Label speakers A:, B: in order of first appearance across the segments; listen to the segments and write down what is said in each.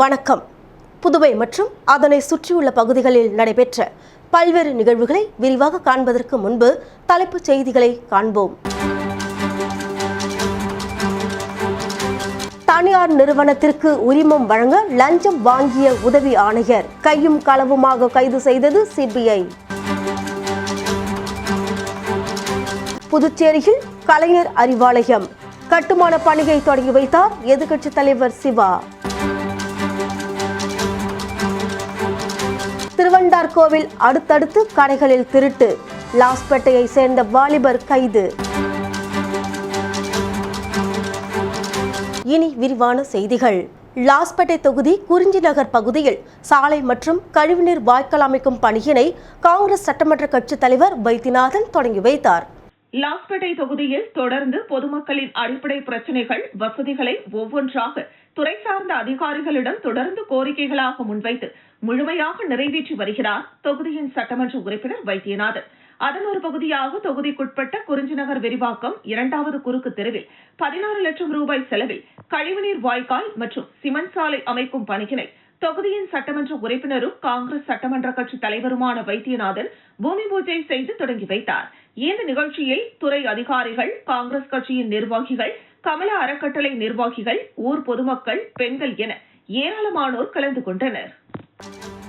A: வணக்கம் புதுவை மற்றும் அதனை சுற்றியுள்ள பகுதிகளில் நடைபெற்ற பல்வேறு நிகழ்வுகளை விரிவாக காண்பதற்கு முன்பு தலைப்புச் செய்திகளை காண்போம் தனியார் நிறுவனத்திற்கு உரிமம் வழங்க லஞ்சம் வாங்கிய உதவி ஆணையர் கையும் களவுமாக கைது செய்தது சிபிஐ புதுச்சேரியில் கலைஞர் அறிவாலயம் கட்டுமான பணியை தொடங்கி வைத்தார் எதிர்க்கட்சித் தலைவர் சிவா ஆண்டார்கோவில் அடுத்தடுத்து கடைகளில் திருட்டு லாஸ்பேட்டையை சேர்ந்த வாலிபர் கைது இனி விரிவான செய்திகள் லாஸ்பேட்டை தொகுதி குறிஞ்சி நகர் பகுதியில் சாலை மற்றும் கழிவுநீர் வாய்க்கால் அமைக்கும் பணியினை காங்கிரஸ் சட்டமன்ற கட்சி தலைவர் வைத்தியநாதன் தொடங்கி வைத்தார்
B: லாஸ்பேட்டை தொகுதியில் தொடர்ந்து பொதுமக்களின் அடிப்படை பிரச்சனைகள் வசதிகளை ஒவ்வொன்றாக துறை சார்ந்த அதிகாரிகளிடம் தொடர்ந்து கோரிக்கைகளாக முன்வைத்து முழுமையாக நிறைவேற்றி வருகிறார் தொகுதியின் சட்டமன்ற உறுப்பினர் வைத்தியநாதன் அதன் ஒரு பகுதியாக தொகுதிக்குட்பட்ட குறிஞ்சி நகர் விரிவாக்கம் இரண்டாவது குறுக்கு தெருவில் பதினாறு லட்சம் ரூபாய் செலவில் கழிவுநீர் வாய்க்கால் மற்றும் சிமெண்ட் சாலை அமைக்கும் பணியினை தொகுதியின் சட்டமன்ற உறுப்பினரும் காங்கிரஸ் சட்டமன்ற கட்சி தலைவருமான வைத்தியநாதன் பூமி பூஜை செய்து தொடங்கி வைத்தார் இந்த நிகழ்ச்சியில் துறை அதிகாரிகள் காங்கிரஸ் கட்சியின் நிர்வாகிகள் கமல அறக்கட்டளை நிர்வாகிகள் ஊர் பொதுமக்கள் பெண்கள் என ஏராளமானோர் கலந்து கொண்டனா் Thank you.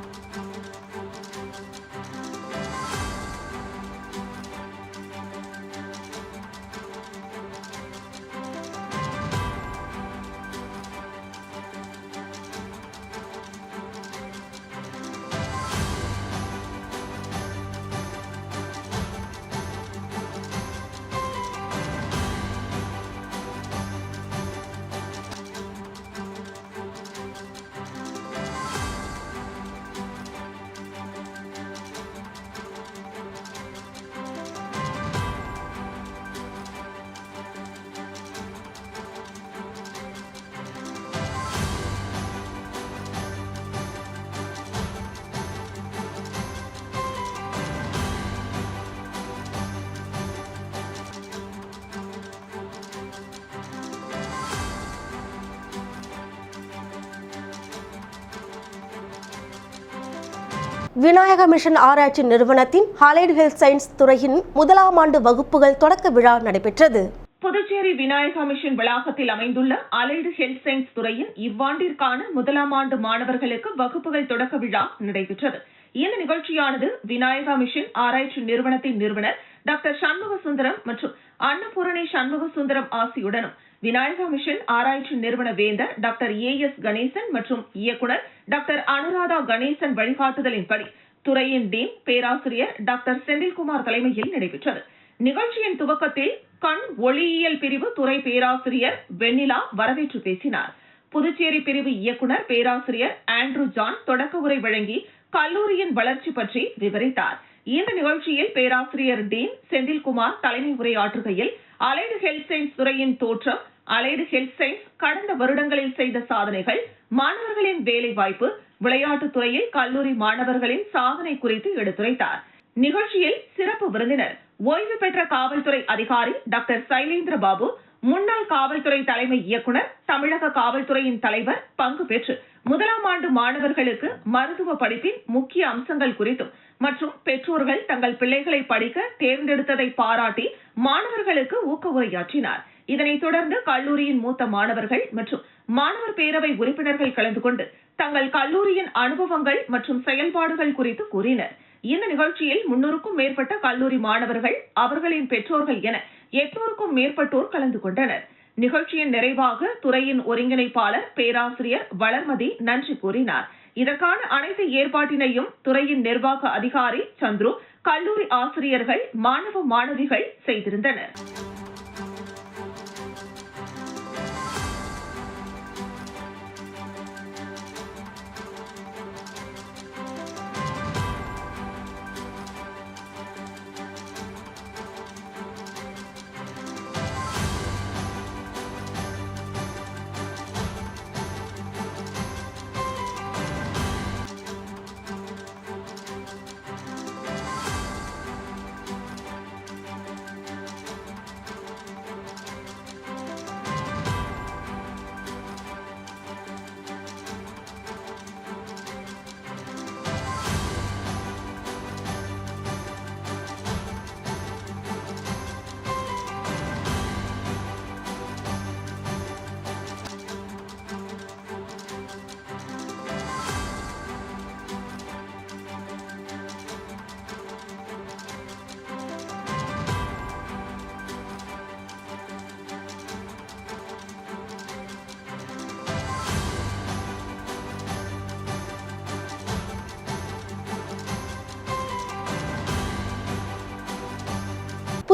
A: விநாயக மிஷன் ஆராய்ச்சி நிறுவனத்தின் ஹாலைடு ஹெல்த் சயின்ஸ் துறையின் முதலாம் ஆண்டு வகுப்புகள் தொடக்க விழா நடைபெற்றது
B: புதுச்சேரி விநாயகா மிஷன் வளாகத்தில் அமைந்துள்ள அலைடு ஹெல்த் சயின்ஸ் துறையின் இவ்வாண்டிற்கான முதலாம் ஆண்டு மாணவர்களுக்கு வகுப்புகள் தொடக்க விழா நடைபெற்றது இந்த நிகழ்ச்சியானது விநாயகா மிஷன் ஆராய்ச்சி நிறுவனத்தின் நிறுவனர் டாக்டர் சண்முக சுந்தரம் மற்றும் அன்னபூரணி சண்முக சுந்தரம் ஆசியுடனும் விநாயகா மிஷன் ஆராய்ச்சி நிறுவன வேந்தர் டாக்டர் ஏ எஸ் கணேசன் மற்றும் இயக்குநர் டாக்டர் அனுராதா கணேசன் வழிகாட்டுதலின்படி துறையின் டீம் பேராசிரியர் டாக்டர் செந்தில்குமார் தலைமையில் நடைபெற்றது நிகழ்ச்சியின் துவக்கத்தில் கண் ஒளியியல் பிரிவு துறை பேராசிரியர் வெண்ணிலா வரவேற்று பேசினார் புதுச்சேரி பிரிவு இயக்குநர் பேராசிரியர் ஆண்ட்ரூ ஜான் தொடக்க உரை வழங்கி கல்லூரியின் வளர்ச்சி பற்றி விவரித்தார் இந்த நிகழ்ச்சியில் பேராசிரியர் டீன் செந்தில்குமார் தலைமை உரையாற்றுகையில் அலைடு ஹெல்த் சயின்ஸ் துறையின் தோற்றம் அலைடு ஹெல்த் சயின்ஸ் கடந்த வருடங்களில் செய்த சாதனைகள் மாணவர்களின் வேலை வாய்ப்பு விளையாட்டுத் துறையில் கல்லூரி மாணவர்களின் சாதனை குறித்து எடுத்துரைத்தார் நிகழ்ச்சியில் சிறப்பு விருந்தினர் ஓய்வு பெற்ற காவல்துறை அதிகாரி டாக்டர் சைலேந்திர பாபு முன்னாள் காவல்துறை தலைமை இயக்குனர் தமிழக காவல்துறையின் தலைவர் பங்கு பெற்று முதலாம் ஆண்டு மாணவர்களுக்கு மருத்துவ படிப்பின் முக்கிய அம்சங்கள் குறித்தும் மற்றும் பெற்றோர்கள் தங்கள் பிள்ளைகளை படிக்க தேர்ந்தெடுத்ததை பாராட்டி மாணவர்களுக்கு ஊக்க உரையாற்றினார் இதனைத் தொடர்ந்து கல்லூரியின் மூத்த மாணவர்கள் மற்றும் மாணவர் பேரவை உறுப்பினர்கள் கலந்து கொண்டு தங்கள் கல்லூரியின் அனுபவங்கள் மற்றும் செயல்பாடுகள் குறித்து கூறினர் இந்த நிகழ்ச்சியில் முன்னூறுக்கும் மேற்பட்ட கல்லூரி மாணவர்கள் அவர்களின் பெற்றோர்கள் என எட்நூறுக்கும் மேற்பட்டோர் கலந்து கொண்டனர் நிகழ்ச்சியின் நிறைவாக துறையின் ஒருங்கிணைப்பாளர் பேராசிரியர் வளர்மதி நன்றி கூறினார் இதற்கான அனைத்து ஏற்பாட்டினையும் துறையின் நிர்வாக அதிகாரி சந்துரு கல்லூரி ஆசிரியர்கள் மாணவ மாணவிகள் செய்திருந்தனா்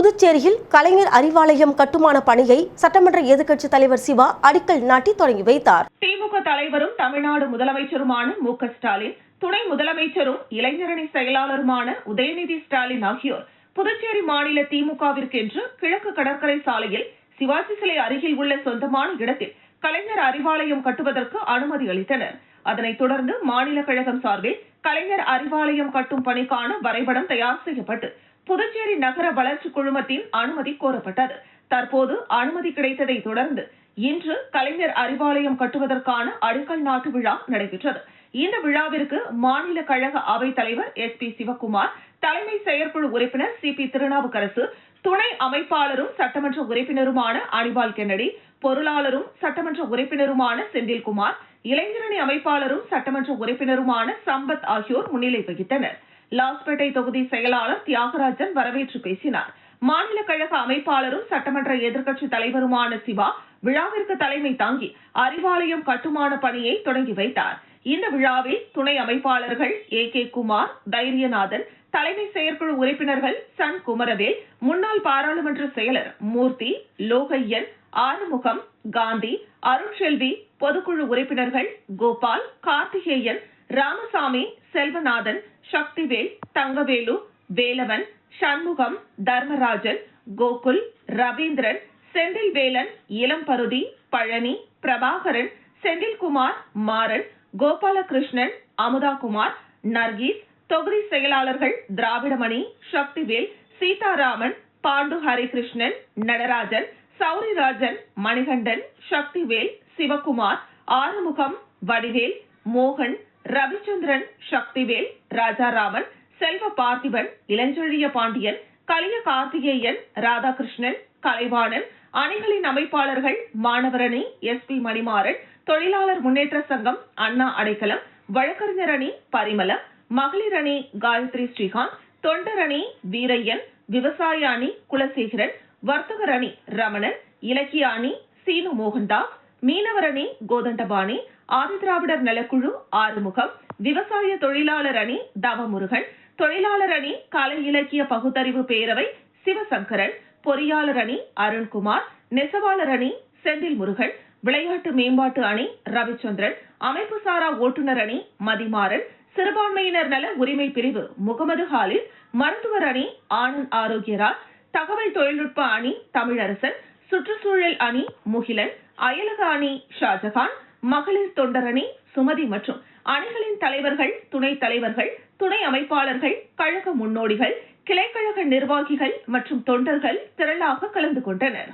A: புதுச்சேரியில் கலைஞர் அறிவாலயம் கட்டுமான பணியை சட்டமன்ற எதிர்க்கட்சித் தலைவர் சிவா அடிக்கல் நாட்டி தொடங்கி வைத்தார்
B: திமுக தலைவரும் தமிழ்நாடு முதலமைச்சருமான மு ஸ்டாலின் துணை முதலமைச்சரும் இளைஞரணி செயலாளருமான உதயநிதி ஸ்டாலின் ஆகியோர் புதுச்சேரி மாநில திமுகவிற்கென்று கிழக்கு கடற்கரை சாலையில் சிவாஜி சிலை அருகில் உள்ள சொந்தமான இடத்தில் கலைஞர் அறிவாலயம் கட்டுவதற்கு அனுமதி அளித்தனர் அதனைத் தொடர்ந்து மாநில கழகம் சார்பில் கலைஞர் அறிவாலயம் கட்டும் பணிக்கான வரைபடம் தயார் செய்யப்பட்டு புதுச்சேரி நகர வளர்ச்சி குழுமத்தின் அனுமதி கோரப்பட்டது தற்போது அனுமதி கிடைத்ததை தொடர்ந்து இன்று கலைஞர் அறிவாலயம் கட்டுவதற்கான அடிக்கல் நாட்டு விழா நடைபெற்றது இந்த விழாவிற்கு மாநில கழக அவைத் தலைவர் எஸ் பி சிவக்குமார் தலைமை செயற்குழு உறுப்பினர் சி பி திருநாவுக்கரசு துணை அமைப்பாளரும் சட்டமன்ற உறுப்பினருமான அனிபால் கென்னடி பொருளாளரும் சட்டமன்ற உறுப்பினருமான செந்தில்குமார் இளைஞரணி அமைப்பாளரும் சட்டமன்ற உறுப்பினருமான சம்பத் ஆகியோர் முன்னிலை வகித்தனர் லாஸ்பேட்டை தொகுதி செயலாளர் தியாகராஜன் வரவேற்று பேசினார் மாநில கழக அமைப்பாளரும் சட்டமன்ற எதிர்க்கட்சி தலைவருமான சிவா விழாவிற்கு தலைமை தாங்கி அறிவாலயம் கட்டுமான பணியை தொடங்கி வைத்தார் இந்த விழாவில் துணை அமைப்பாளர்கள் ஏ கே குமார் தைரியநாதன் தலைமை செயற்குழு உறுப்பினர்கள் சன் குமரவேல் முன்னாள் பாராளுமன்ற செயலர் மூர்த்தி லோகையன் ஆறுமுகம் காந்தி அருண்செல்வி பொதுக்குழு உறுப்பினர்கள் கோபால் கார்த்திகேயன் ராமசாமி செல்வநாதன் சக்திவேல் தங்கவேலு வேலவன் சண்முகம் தர்மராஜன் கோகுல் ரவீந்திரன் செந்தில் வேலன் இளம்பருதி பழனி பிரபாகரன் செந்தில்குமார் மாறன் கோபாலகிருஷ்ணன் அமுதாகுமார் நர்கீஸ் தொகுதி செயலாளர்கள் திராவிடமணி சக்திவேல் சீதாராமன் பாண்டு ஹரிகிருஷ்ணன் நடராஜன் சௌரிராஜன் மணிகண்டன் சக்திவேல் சிவகுமார் ஆறுமுகம் வடிவேல் மோகன் ரவிச்சந்திரன் சக்திவேல் ராஜாராமன் செல்வ பார்த்திபன் இளஞ்சொழிய பாண்டியன் கலிய கார்த்திகேயன் ராதாகிருஷ்ணன் கலைவாணன் அணிகளின் அமைப்பாளர்கள் மாணவரணி எஸ் பி மணிமாறன் தொழிலாளர் முன்னேற்ற சங்கம் அண்ணா அடைக்கலம் வழக்கறிஞர் அணி பரிமளம் மகளிர் அணி காயத்ரி ஸ்ரீகாந்த் தொண்டர் அணி வீரையன் விவசாய அணி குலசேகரன் வர்த்தகர் அணி ரமணன் இலக்கிய அணி சீனு மோகன்தாஸ் மீனவர் அணி கோதண்டபாணி ஆதிதிராவிடர் நலக்குழு ஆறுமுகம் விவசாய தொழிலாளர் அணி தவமுருகன் தொழிலாளர் அணி கலை இலக்கிய பகுத்தறிவு பேரவை சிவசங்கரன் பொறியாளர் அணி அருண்குமார் நெசவாளர் அணி செந்தில் முருகன் விளையாட்டு மேம்பாட்டு அணி ரவிச்சந்திரன் அமைப்பு சாரா ஓட்டுநர் அணி மதிமாறன் சிறுபான்மையினர் நல உரிமை பிரிவு முகமது ஹாலில் மருத்துவர் அணி ஆனந்த் ஆரோக்கியராஜ் தகவல் தொழில்நுட்ப அணி தமிழரசன் சுற்றுச்சூழல் அணி முகிலன் அயலக அணி ஷாஜகான் மகளிர் தொண்டர் அணி சுமதி மற்றும் அணிகளின் தலைவர்கள் துணைத் தலைவர்கள் துணை அமைப்பாளர்கள் கழக முன்னோடிகள் கிளைக்கழக நிர்வாகிகள் மற்றும் தொண்டர்கள் திரளாக கலந்து கொண்டனர்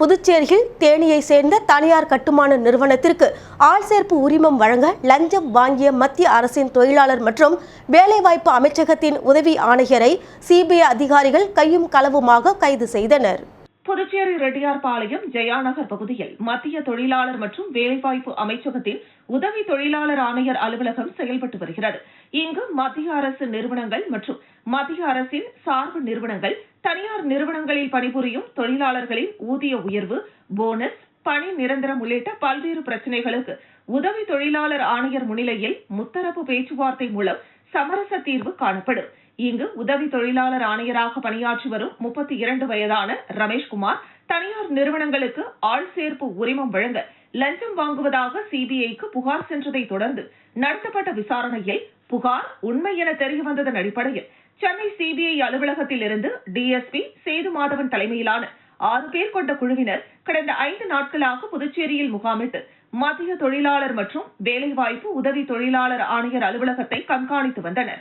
A: புதுச்சேரியில் தேனியை சேர்ந்த தனியார் கட்டுமான நிறுவனத்திற்கு ஆள் சேர்ப்பு உரிமம் வழங்க லஞ்சம் வாங்கிய மத்திய அரசின் தொழிலாளர் மற்றும் வேலைவாய்ப்பு அமைச்சகத்தின் உதவி ஆணையரை சிபிஐ அதிகாரிகள் கையும் களவுமாக கைது செய்தனர்
B: புதுச்சேரி ரெட்டியார்பாளையம் ஜெயாநகர் பகுதியில் மத்திய தொழிலாளர் மற்றும் வேலைவாய்ப்பு அமைச்சகத்தின் உதவி தொழிலாளர் ஆணையர் அலுவலகம் செயல்பட்டு வருகிறது இங்கு மத்திய அரசு நிறுவனங்கள் மற்றும் மத்திய அரசின் சார்பு நிறுவனங்கள் தனியார் நிறுவனங்களில் பணிபுரியும் தொழிலாளர்களின் ஊதிய உயர்வு போனஸ் பணி நிரந்தரம் உள்ளிட்ட பல்வேறு பிரச்சினைகளுக்கு உதவி தொழிலாளர் ஆணையர் முன்னிலையில் முத்தரப்பு பேச்சுவார்த்தை மூலம் சமரச தீர்வு காணப்படும் இங்கு உதவி தொழிலாளர் ஆணையராக பணியாற்றி வரும் முப்பத்தி இரண்டு வயதான ரமேஷ்குமார் தனியார் நிறுவனங்களுக்கு ஆள் சேர்ப்பு உரிமம் வழங்க லஞ்சம் வாங்குவதாக சிபிஐக்கு புகார் சென்றதை தொடர்ந்து நடத்தப்பட்ட விசாரணையில் புகார் உண்மை என தெரிய வந்ததன் அடிப்படையில் சென்னை சிபிஐ அலுவலகத்தில் இருந்து டிஎஸ்பி சேது மாதவன் தலைமையிலான ஆறு பேர் கொண்ட குழுவினர் கடந்த ஐந்து நாட்களாக புதுச்சேரியில் முகாமிட்டு மத்திய தொழிலாளர் மற்றும் வேலைவாய்ப்பு உதவி தொழிலாளர் ஆணையர் அலுவலகத்தை கண்காணித்து வந்தனர்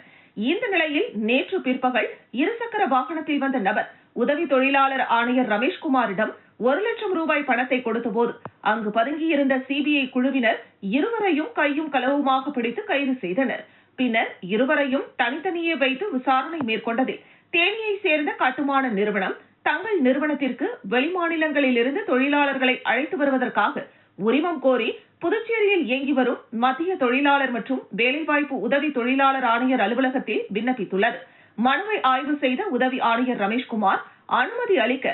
B: இந்த நிலையில் நேற்று பிற்பகல் இருசக்கர வாகனத்தில் வந்த நபர் உதவி தொழிலாளர் ஆணையர் ரமேஷ்குமாரிடம் ஒரு லட்சம் ரூபாய் பணத்தை கொடுத்தபோது அங்கு பதுங்கியிருந்த சிபிஐ குழுவினர் இருவரையும் கையும் களவுமாக பிடித்து கைது செய்தனர் பின்னர் இருவரையும் தனித்தனியே வைத்து விசாரணை மேற்கொண்டதில் தேனியை சேர்ந்த கட்டுமான நிறுவனம் தங்கள் நிறுவனத்திற்கு வெளிமாநிலங்களிலிருந்து தொழிலாளர்களை அழைத்து வருவதற்காக உரிமம் கோரி புதுச்சேரியில் இயங்கி வரும் மத்திய தொழிலாளர் மற்றும் வேலைவாய்ப்பு உதவி தொழிலாளர் ஆணையர் அலுவலகத்தில் விண்ணப்பித்துள்ளது மனுவை ஆய்வு செய்த உதவி ஆணையர் ரமேஷ்குமார் அனுமதி அளிக்க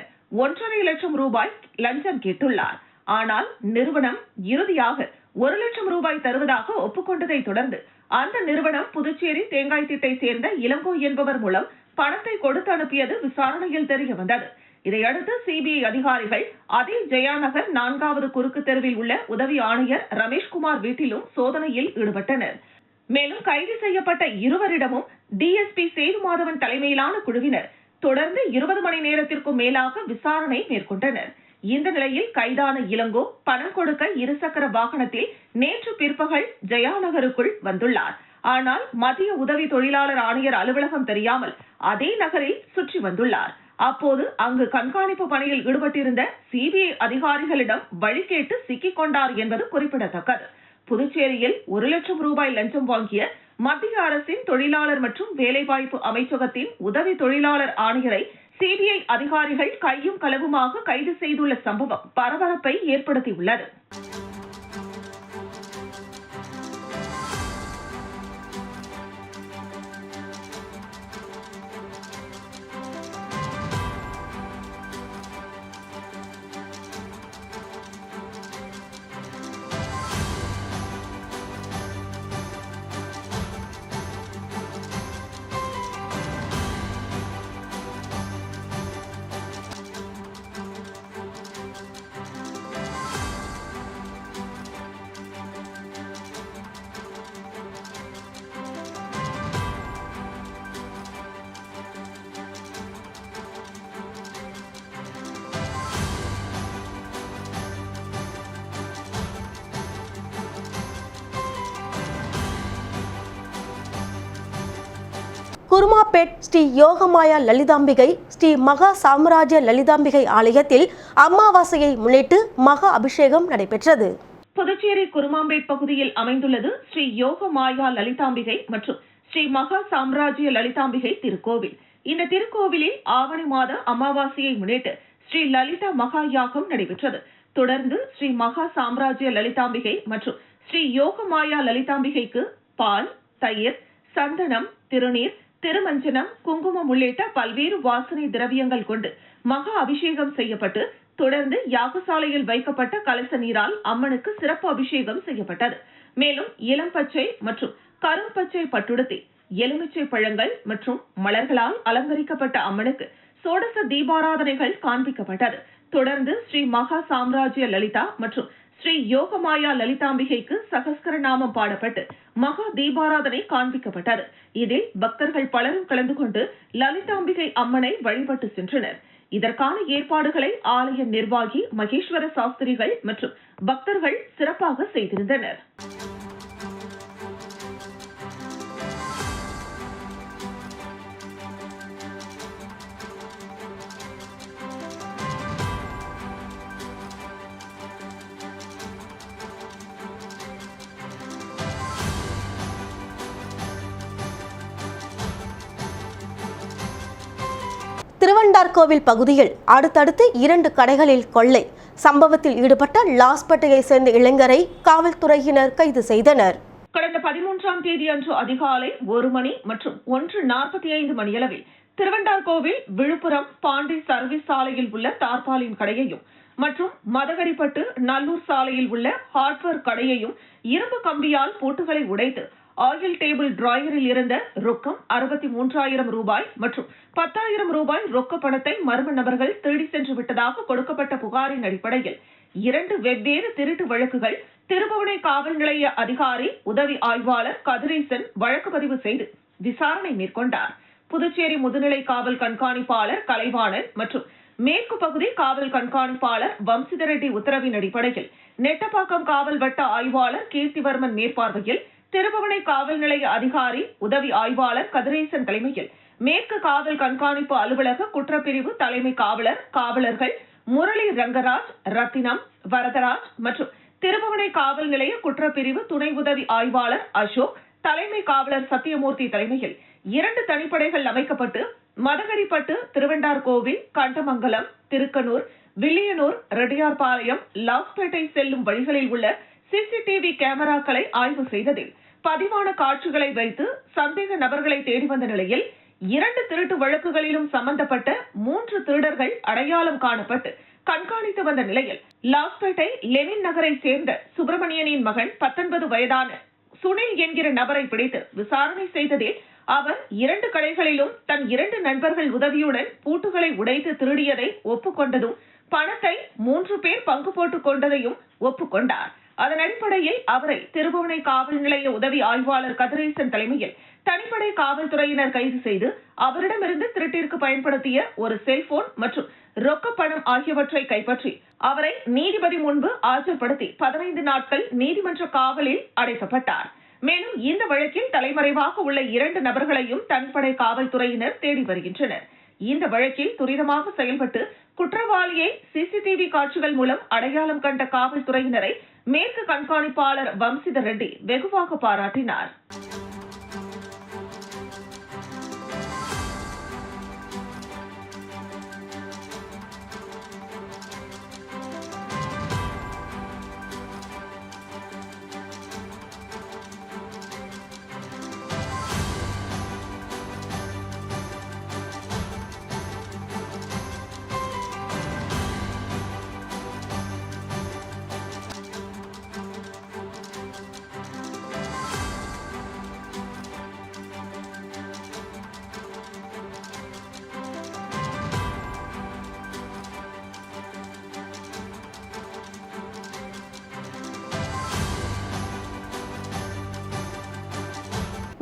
B: ஒன்றரை லட்சம் ரூபாய் லஞ்சம் கேட்டுள்ளார் ஆனால் நிறுவனம் இறுதியாக ஒரு லட்சம் ரூபாய் தருவதாக ஒப்புக்கொண்டதை தொடர்ந்து அந்த நிறுவனம் புதுச்சேரி தேங்காய் திட்டை சேர்ந்த இளங்கோ என்பவர் மூலம் பணத்தை கொடுத்து அனுப்பியது விசாரணையில் தெரிய வந்தது இதையடுத்து சிபிஐ அதிகாரிகள் அதே ஜெயாநகர் நான்காவது குறுக்கு தெருவில் உள்ள உதவி ஆணையர் ரமேஷ்குமார் வீட்டிலும் சோதனையில் ஈடுபட்டனர் மேலும் கைது செய்யப்பட்ட இருவரிடமும் டிஎஸ்பி சேது மாதவன் தலைமையிலான குழுவினர் தொடர்ந்து இருபது மணி நேரத்திற்கும் மேலாக விசாரணை மேற்கொண்டனர் இந்த நிலையில் கைதான இளங்கோ பணம் கொடுக்க இருசக்கர வாகனத்தில் நேற்று பிற்பகல் ஜெயாநகருக்குள் வந்துள்ளார் ஆனால் மத்திய உதவி தொழிலாளர் ஆணையர் அலுவலகம் தெரியாமல் அதே நகரில் சுற்றி வந்துள்ளார் அப்போது அங்கு கண்காணிப்பு பணியில் ஈடுபட்டிருந்த சிபிஐ அதிகாரிகளிடம் வழி கேட்டு சிக்கிக் கொண்டார் என்பது குறிப்பிடத்தக்கது புதுச்சேரியில் ஒரு லட்சம் ரூபாய் லஞ்சம் வாங்கிய மத்திய அரசின் தொழிலாளர் மற்றும் வேலைவாய்ப்பு அமைச்சகத்தின் உதவி தொழிலாளர் ஆணையரை சிபிஐ அதிகாரிகள் கையும் களவுமாக கைது செய்துள்ள சம்பவம் பரபரப்பை ஏற்படுத்தியுள்ளது
A: குருமாப்பேட் ஸ்ரீ யோகமாயா லலிதாம்பிகை ஸ்ரீ மகா சாம்ராஜ்ய லலிதாம்பிகை ஆலயத்தில் அமாவாசையை முன்னிட்டு மகா அபிஷேகம் நடைபெற்றது
B: புதுச்சேரி குருமாம்பேட் பகுதியில் அமைந்துள்ளது ஸ்ரீ யோகமாயா லலிதாம்பிகை மற்றும் ஸ்ரீ மகா சாம்ராஜ்ய லலிதாம்பிகை திருக்கோவில் இந்த திருக்கோவிலில் ஆவணி மாத அமாவாசையை முன்னிட்டு ஸ்ரீ லலிதா மகா யாகம் நடைபெற்றது தொடர்ந்து ஸ்ரீ மகா சாம்ராஜ்ய லலிதாம்பிகை மற்றும் ஸ்ரீ யோகமாயா லலிதாம்பிகைக்கு பால் தயிர் சந்தனம் திருநீர் திருமஞ்சனம் குங்குமம் உள்ளிட்ட பல்வேறு வாசனை திரவியங்கள் கொண்டு மகா அபிஷேகம் செய்யப்பட்டு தொடர்ந்து யாகசாலையில் வைக்கப்பட்ட கலச நீரால் அம்மனுக்கு சிறப்பு அபிஷேகம் செய்யப்பட்டது மேலும் இளம் பச்சை மற்றும் கரும் பச்சை பட்டுடுத்தி எலுமிச்சை பழங்கள் மற்றும் மலர்களால் அலங்கரிக்கப்பட்ட அம்மனுக்கு சோடச தீபாராதனைகள் காண்பிக்கப்பட்டது தொடர்ந்து ஸ்ரீ மகா சாம்ராஜ்ய லலிதா மற்றும் ஸ்ரீ யோகமாயா லலிதாம்பிகைக்கு சகஸ்கர நாமம் பாடப்பட்டு மகா தீபாராதனை காண்பிக்கப்பட்டது இதில் பக்தர்கள் பலரும் கலந்து கொண்டு லலிதாம்பிகை அம்மனை வழிபட்டு சென்றனர் இதற்கான ஏற்பாடுகளை ஆலய நிர்வாகி மகேஸ்வர சாஸ்திரிகள் மற்றும் பக்தர்கள் சிறப்பாக செய்திருந்தனர்
A: பூண்டார்கோவில் பகுதியில் அடுத்தடுத்து இரண்டு கடைகளில் கொள்ளை சம்பவத்தில் ஈடுபட்ட லாஸ்பட்டையை சேர்ந்த இளைஞரை காவல்துறையினர் கைது செய்தனர்
B: கடந்த பதிமூன்றாம் தேதி அன்று அதிகாலை ஒரு மணி மற்றும் ஒன்று நாற்பத்தி ஐந்து மணியளவில் திருவண்டார்கோவில் விழுப்புரம் பாண்டி சர்வீஸ் சாலையில் உள்ள தார்பாலின் கடையையும் மற்றும் மதகரிப்பட்டு நல்லூர் சாலையில் உள்ள ஹார்ட்வேர் கடையையும் இரும்பு கம்பியால் பூட்டுகளை உடைத்து ஆயில் டேபிள் டிராயரில் இருந்த ரொக்கம் அறுபத்தி மூன்றாயிரம் ரூபாய் மற்றும் பத்தாயிரம் ரூபாய் ரொக்க பணத்தை மர்ம நபர்கள் தேடி சென்று விட்டதாக கொடுக்கப்பட்ட புகாரின் அடிப்படையில் இரண்டு வெவ்வேறு திருட்டு வழக்குகள் திருபுவனை காவல் நிலைய அதிகாரி உதவி ஆய்வாளர் கதிரேசன் வழக்கு பதிவு செய்து விசாரணை மேற்கொண்டார் புதுச்சேரி முதுநிலை காவல் கண்காணிப்பாளர் கலைவாணன் மற்றும் மேற்கு பகுதி காவல் கண்காணிப்பாளர் வம்சிதரெட்டி உத்தரவின் அடிப்படையில் நெட்டப்பாக்கம் காவல் வட்ட ஆய்வாளர் கீர்த்திவர்மன் மேற்பார்வையில் திருபுவனை காவல் நிலைய அதிகாரி உதவி ஆய்வாளர் கதிரேசன் தலைமையில் மேற்கு காவல் கண்காணிப்பு அலுவலக குற்றப்பிரிவு தலைமை காவலர் காவலர்கள் முரளி ரங்கராஜ் ரத்தினம் வரதராஜ் மற்றும் திருபுவனை காவல் நிலைய குற்றப்பிரிவு துணை உதவி ஆய்வாளர் அசோக் தலைமை காவலர் சத்தியமூர்த்தி தலைமையில் இரண்டு தனிப்படைகள் அமைக்கப்பட்டு மதகரிப்பட்டு திருவெண்டார்கோவில் கண்டமங்கலம் திருக்கனூர் வில்லியனூர் ரெட்டியார்பாளையம் லாஸ்பேட்டை செல்லும் வழிகளில் உள்ள சிசிடிவி கேமராக்களை ஆய்வு செய்ததில் பதிவான காட்சிகளை வைத்து சந்தேக நபர்களை தேடி வந்த நிலையில் இரண்டு திருட்டு வழக்குகளிலும் சம்பந்தப்பட்ட மூன்று திருடர்கள் அடையாளம் காணப்பட்டு கண்காணித்து வந்த நிலையில் லாஸ்பேட்டை லெனின் நகரை சேர்ந்த சுப்பிரமணியனின் மகன் பத்தொன்பது வயதான சுனில் என்கிற நபரை பிடித்து விசாரணை செய்ததில் அவர் இரண்டு கடைகளிலும் தன் இரண்டு நண்பர்கள் உதவியுடன் பூட்டுகளை உடைத்து திருடியதை ஒப்புக்கொண்டதும் பணத்தை மூன்று பேர் பங்கு போட்டுக் கொண்டதையும் ஒப்புக்கொண்டார் அதன் அடிப்படையில் அவரை திருபுவனை காவல் நிலைய உதவி ஆய்வாளர் கதிரேசன் தலைமையில் தனிப்படை காவல்துறையினர் கைது செய்து அவரிடமிருந்து திருட்டிற்கு பயன்படுத்திய ஒரு செல்போன் மற்றும் ரொக்க பணம் ஆகியவற்றை கைப்பற்றி அவரை நீதிபதி முன்பு ஆஜர்படுத்தி பதினைந்து நாட்கள் நீதிமன்ற காவலில் அடைக்கப்பட்டார் மேலும் இந்த வழக்கில் தலைமறைவாக உள்ள இரண்டு நபர்களையும் தனிப்படை காவல்துறையினர் தேடி வருகின்றனர் இந்த வழக்கில் துரிதமாக செயல்பட்டு குற்றவாளியை சிசிடிவி காட்சிகள் மூலம் அடையாளம் கண்ட காவல்துறையினரை மேற்கு கண்காணிப்பாளர் வம்சித ரெட்டி வெகுவாக பாராட்டினார்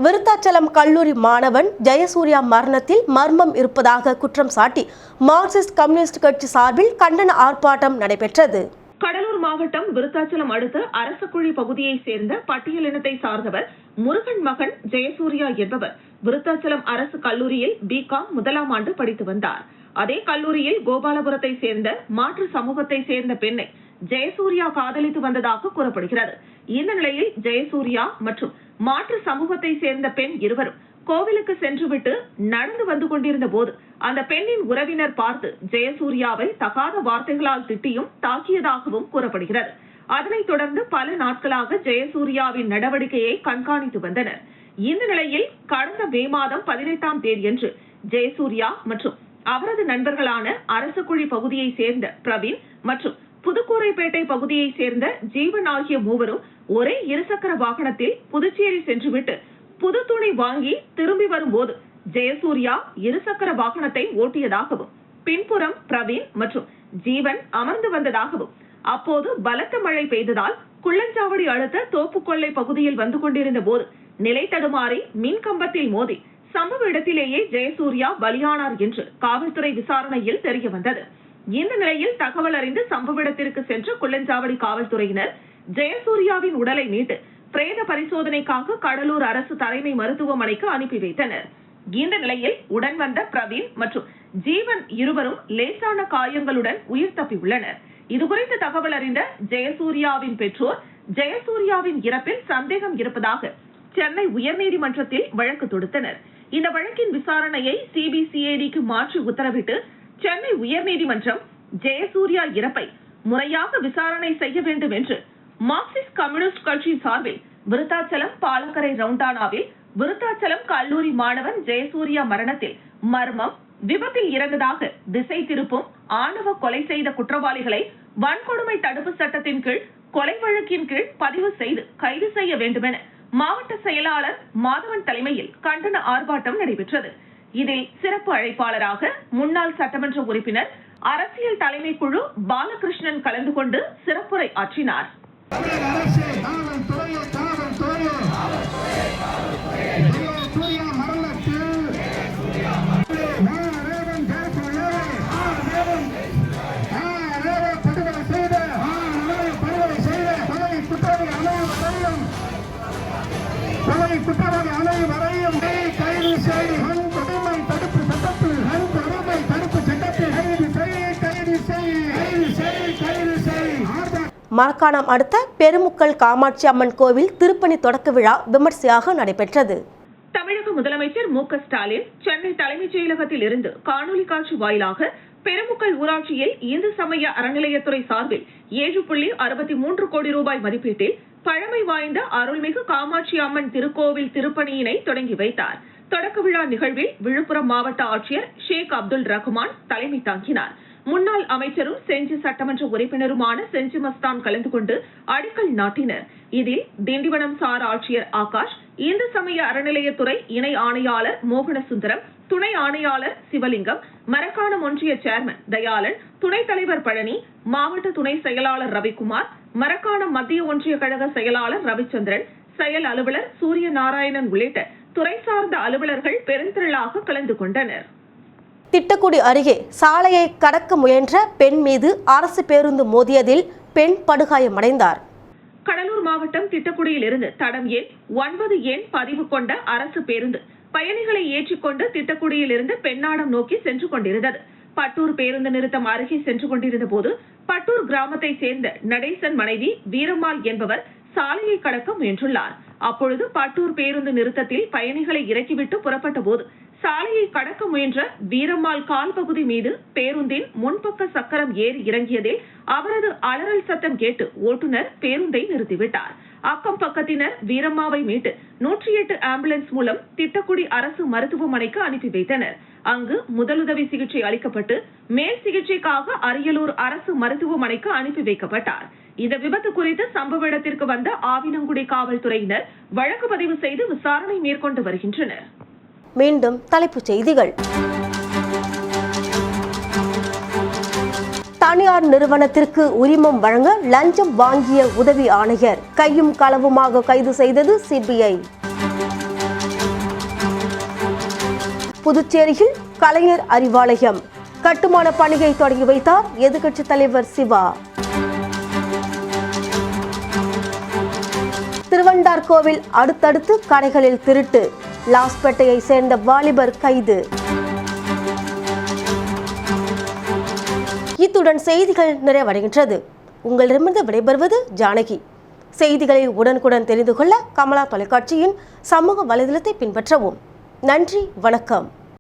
A: விருத்தாச்சலம் கல்லூரி மாணவன் ஜெயசூர்யா மரணத்தில் மர்மம் இருப்பதாக குற்றம் சாட்டி மார்க்சிஸ்ட் கம்யூனிஸ்ட் கட்சி சார்பில் கண்டன ஆர்ப்பாட்டம் நடைபெற்றது
B: கடலூர் மாவட்டம் விருத்தாச்சலம் அடுத்த அரசக்குழி பகுதியைச் சேர்ந்த பட்டியலினத்தை சார்ந்தவர் முருகன் மகன் ஜெயசூர்யா என்பவர் விருத்தாச்சலம் அரசு கல்லூரியில் பிகாம் முதலாம் ஆண்டு படித்து வந்தார் அதே கல்லூரியில் கோபாலபுரத்தை சேர்ந்த மாற்று சமூகத்தை சேர்ந்த பெண்ணை ஜெயசூர்யா காதலித்து வந்ததாக கூறப்படுகிறது இந்த நிலையில் ஜெயசூர்யா மற்றும் மாற்று சமூகத்தை சேர்ந்த பெண் இருவரும் கோவிலுக்கு சென்றுவிட்டு நடந்து வந்து கொண்டிருந்த போது அந்த பெண்ணின் உறவினர் பார்த்து ஜெயசூர்யாவை தகாத வார்த்தைகளால் திட்டியும் தாக்கியதாகவும் கூறப்படுகிறது அதனைத் தொடர்ந்து பல நாட்களாக ஜெயசூர்யாவின் நடவடிக்கையை கண்காணித்து வந்தனர் இந்த நிலையில் கடந்த மே மாதம் பதினெட்டாம் தேதியன்று ஜெயசூர்யா மற்றும் அவரது நண்பர்களான அரசுக்குழி பகுதியைச் சேர்ந்த பிரவீன் மற்றும் புதுக்கூரைப்பேட்டை பகுதியைச் சேர்ந்த ஜீவன் ஆகிய மூவரும் ஒரே இருசக்கர வாகனத்தில் புதுச்சேரி சென்றுவிட்டு புது துணி வாங்கி திரும்பி வரும்போது ஜெயசூர்யா இருசக்கர வாகனத்தை ஓட்டியதாகவும் பின்புறம் பிரவீன் மற்றும் ஜீவன் அமர்ந்து வந்ததாகவும் அப்போது பலத்த மழை பெய்ததால் குள்ளஞ்சாவடி அடுத்த தோப்புக்கொள்ளை பகுதியில் வந்து கொண்டிருந்த போது நிலை தடுமாறி மின் கம்பத்தில் மோதி சம்பவ இடத்திலேயே ஜெயசூர்யா பலியானார் என்று காவல்துறை விசாரணையில் தெரிய வந்தது இந்த நிலையில் தகவல் அறிந்து சம்பவ இடத்திற்கு சென்று குள்ளஞ்சாவடி காவல்துறையினர் ஜெயசூர்யாவின் உடலை மீட்டு பிரேத பரிசோதனைக்காக கடலூர் அரசு தலைமை மருத்துவமனைக்கு அனுப்பி வைத்தனர் இந்த நிலையில் உடன் வந்த பிரவீன் மற்றும் ஜீவன் இருவரும் லேசான காயங்களுடன் உயிர் தப்பியுள்ளனர் இதுகுறித்து தகவல் அறிந்த ஜெயசூர்யாவின் பெற்றோர் ஜெயசூர்யாவின் இறப்பில் சந்தேகம் இருப்பதாக சென்னை உயர்நீதிமன்றத்தில் வழக்கு தொடுத்தனர் இந்த வழக்கின் விசாரணையை சிபிசிஐடிக்கு மாற்றி உத்தரவிட்டு சென்னை உயர்நீதிமன்றம் ஜெயசூர்யா இறப்பை முறையாக விசாரணை செய்ய வேண்டும் என்று மார்க்சிஸ்ட் கம்யூனிஸ்ட் கட்சி சார்பில் விருத்தாச்சலம் பாலக்கரை ரவுண்டானாவில் விருத்தாச்சலம் கல்லூரி மாணவன் ஜெயசூர்யா மரணத்தில் மர்மம் விபத்தில் இறந்ததாக திசை திருப்பும் ஆணவ கொலை செய்த குற்றவாளிகளை வன்கொடுமை தடுப்பு சட்டத்தின் கீழ் கொலை வழக்கின் கீழ் பதிவு செய்து கைது செய்ய வேண்டும் என மாவட்ட செயலாளர் மாதவன் தலைமையில் கண்டன ஆர்ப்பாட்டம் நடைபெற்றது இதில் சிறப்பு அழைப்பாளராக முன்னாள் சட்டமன்ற உறுப்பினர் அரசியல் தலைமை குழு பாலகிருஷ்ணன் கலந்து கொண்டு சிறப்புரை ஆற்றினாா் தமிழக அரசு
A: மரக்காணம் அடுத்த பெருமுக்கல் காமாட்சி அம்மன் கோவில் திருப்பணி தொடக்க விழா விமர்சையாக நடைபெற்றது
B: தமிழக முதலமைச்சர் மு ஸ்டாலின் சென்னை தலைமைச் செயலகத்தில் இருந்து காணொலி காட்சி வாயிலாக பெருமுக்கல் ஊராட்சியில் இந்து சமய அறநிலையத்துறை சார்பில் ஏழு புள்ளி அறுபத்தி மூன்று கோடி ரூபாய் மதிப்பீட்டில் பழமை வாய்ந்த அருள்மிகு காமாட்சி அம்மன் திருக்கோவில் திருப்பணியினை தொடங்கி வைத்தார் தொடக்க விழா நிகழ்வில் விழுப்புரம் மாவட்ட ஆட்சியர் ஷேக் அப்துல் ரஹ்மான் தலைமை தாங்கினார் முன்னாள் அமைச்சரும் செஞ்சி சட்டமன்ற உறுப்பினருமான செஞ்சி மஸ்தான் கலந்து கொண்டு அடிக்கல் நாட்டினர் இதில் திண்டிவனம் சார் ஆட்சியர் ஆகாஷ் இந்து சமய அறநிலையத்துறை இணை ஆணையாளர் மோகனசுந்தரம் துணை ஆணையாளர் சிவலிங்கம் மரக்காணம் ஒன்றிய சேர்மன் தயாளன் துணைத் தலைவர் பழனி மாவட்ட துணை செயலாளர் ரவிக்குமார் மரக்காணம் மத்திய ஒன்றிய கழக செயலாளர் ரவிச்சந்திரன் செயல் அலுவலர் சூரிய நாராயணன் உள்ளிட்ட துறை சார்ந்த அலுவலர்கள் பெருந்திரளாக கலந்து கொண்டனர்
A: திட்டக்குடி அருகே சாலையை கடக்க முயன்ற பெண் மீது அரசு பேருந்து மோதியதில் பெண் படுகாயமடைந்தார்
B: கடலூர் மாவட்டம் திட்டக்குடியில் இருந்து தடம் எண் ஒன்பது எண் பதிவு கொண்ட அரசு பேருந்து பயணிகளை ஏற்றிக்கொண்டு திட்டக்குடியில் இருந்து பெண்ணாடம் நோக்கி சென்று கொண்டிருந்தது பட்டூர் பேருந்து நிறுத்தம் அருகே சென்று கொண்டிருந்த போது பட்டூர் கிராமத்தை சேர்ந்த நடேசன் மனைவி வீரம்மாள் என்பவர் சாலையை கடக்க முயன்றுள்ளார் அப்பொழுது பட்டூர் பேருந்து நிறுத்தத்தில் பயணிகளை இறக்கிவிட்டு புறப்பட்ட போது சாலையை கடக்க முயன்ற வீரம்மாள் கால் பகுதி மீது பேருந்தின் முன்பக்க சக்கரம் ஏறி இறங்கியதில் அவரது அலறல் சத்தம் கேட்டு ஓட்டுநர் பேருந்தை நிறுத்திவிட்டார் அக்கம் பக்கத்தினர் வீரம்மாவை மீட்டு நூற்றி எட்டு ஆம்புலன்ஸ் மூலம் திட்டக்குடி அரசு மருத்துவமனைக்கு அனுப்பி வைத்தனர் அங்கு முதலுதவி சிகிச்சை அளிக்கப்பட்டு மேல் சிகிச்சைக்காக அரியலூர் அரசு மருத்துவமனைக்கு அனுப்பி வைக்கப்பட்டார் இந்த விபத்து குறித்து சம்பவ இடத்திற்கு வந்த ஆவினங்குடி காவல்துறையினர் வழக்கு பதிவு செய்து விசாரணை மேற்கொண்டு வருகின்றனர்
A: மீண்டும் தலைப்புச் செய்திகள் தனியார் நிறுவனத்திற்கு உரிமம் வழங்க லஞ்சம் வாங்கிய உதவி ஆணையர் கையும் களவுமாக கைது செய்தது சிபிஐ புதுச்சேரியில் கலைஞர் அறிவாலயம் கட்டுமான பணியை தொடங்கி வைத்தார் எதிர்க்கட்சித் தலைவர் சிவா திருவண்டார் கோவில் அடுத்தடுத்து கடைகளில் திருட்டு லாஸ்பேட்டையை சேர்ந்த வாலிபர் கைது இத்துடன் செய்திகள் நிறைவடைகின்றது உங்களிடமிருந்து விடைபெறுவது ஜானகி செய்திகளை உடனுக்குடன் தெரிந்து கொள்ள கமலா தொலைக்காட்சியின் சமூக வலைதளத்தை பின்பற்றவும் நன்றி வணக்கம்